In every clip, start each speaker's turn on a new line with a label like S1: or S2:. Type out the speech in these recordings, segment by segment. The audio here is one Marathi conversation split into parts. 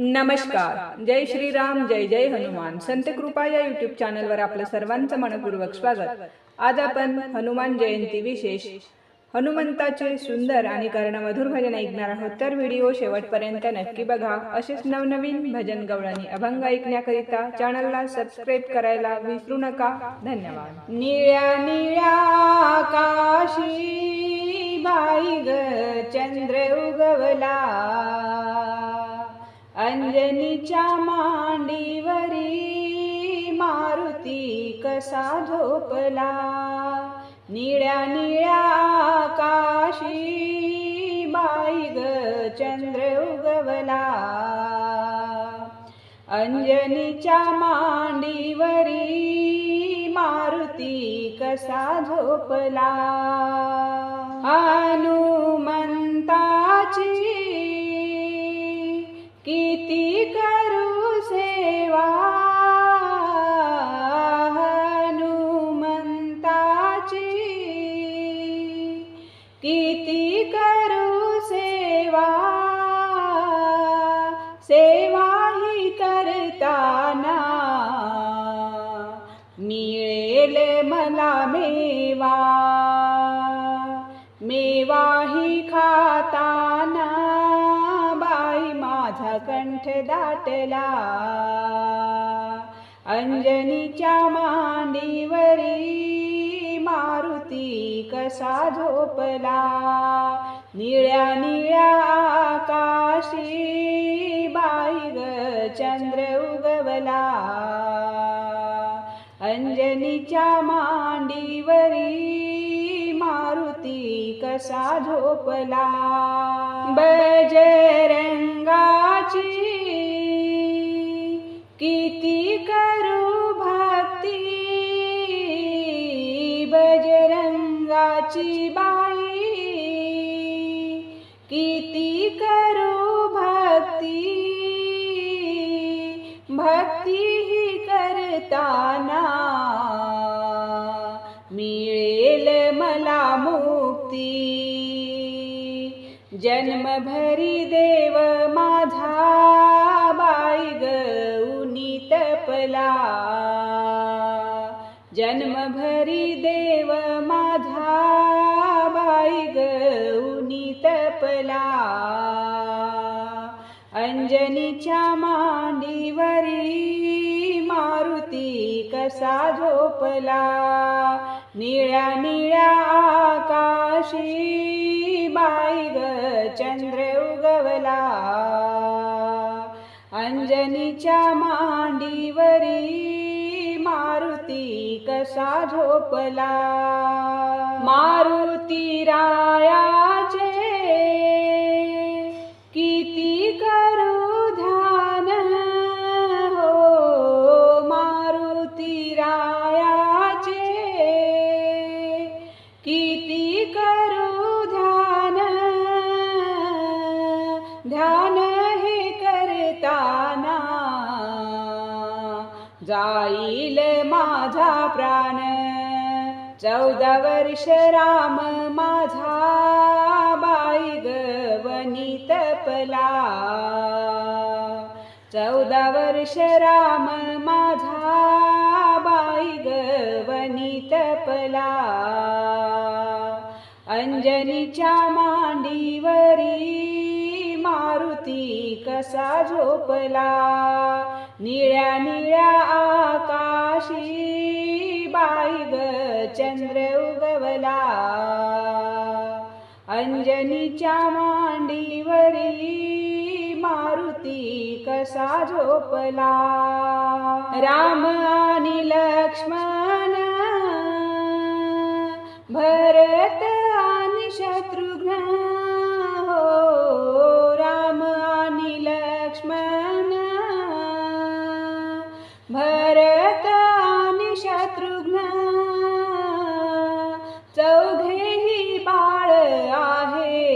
S1: नमस्कार. जय श्रीराम जय जय हनुमान. संत कृपा या युट्यूब चॅनलवर आपलं सर्वांचं मनपूर्वक स्वागत. आज आपण हनुमान जयंती विशेष हनुमंताचे सुंदर आणि कर्णमधुर भजन ऐकणार आहोत. तर व्हिडिओ शेवटपर्यंत नक्की बघा. असेच नवनवीन भजन गवळणी अभंग ऐकण्याकरिता चॅनलला सबस्क्राईब करायला विसरू नका. धन्यवाद. निळ्या निळ्या आकाशी बाई ग चंद्र उगवला. अंजनीच्या मांडीवरी मारुती कसा झोपला? निळ्या निळ्या काशी बाई ग चंद्र उगवला. अंजनीच्या मांडीवरी मारुती कसा झोपला? आनु मिळेल मला मेवा. मेवाही खाताना बाई माझा कंठ दाटला. अंजनीच्या मांडीवरी मारुती कसा झोपला. निळ्या निळ्या आकाशी बाई ग चंद्र उगवला. अंजनीच्या मांडीवरी मारुती कसा झोपला? बजरंगाची किती करू भक्ती? बजरंगाची बाई किती करू भक्ती? भक्ती ही करताना मिळेल मला मुक्ती. जन्मभरी देव माझा बाई गौनी तपला जन्मभरी देव माझा बाई गौनी तपला अंजनीच्या मांडीवरी मारुती कसा झोपला. निळ्या निळ्या आकाशी बाई ग चंद्र उगवला. अंजनीच्या मांडीवरी मारुती कसा झोपला. मारुती रायाचे ध्यान हे करताना जाईल माझा प्राण. चौदा वर्ष राम माझा बाई गवनी तपला चौदा वर्ष राम माझा बाई गवनी तपला अंजनीच्या मांडीवरी कसा झोपला? निळ्या निळ्या आकाशी बाई ग चंद्र उगवला. अंजनीच्या मांडीवरी मारुती कसा झोपला? राम आणि लक्ष्मण भरत भरत आणि शत्रुघ्न. चौघेही बाळ आहे.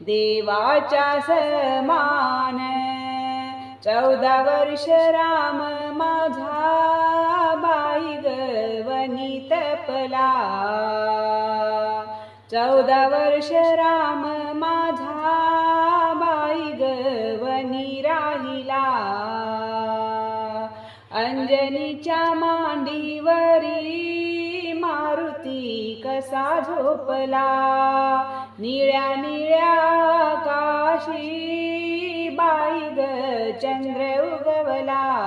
S1: देवाच्या समान. चौदा वर्ष राम माझा बाई गवनी तपला चौदा वर्ष राम मा अंजनीच्या मांडीवरी मारुती कसा झोपला? निळ्या निळ्या काशी बाई ग चंद्र उगवला.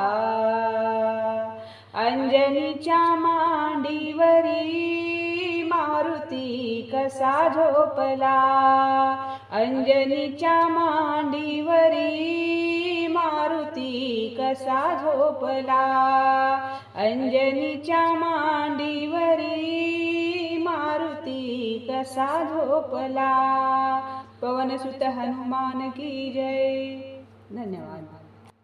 S1: अंजनीच्या मांडीवरी कसा झोपला अंजनीच्या मांडीवरी मारुती कसा झोपला अंजनीच्या मांडीवरी मारुती कसा झोपला पवनसुत हनुमान की जय. धन्यवाद.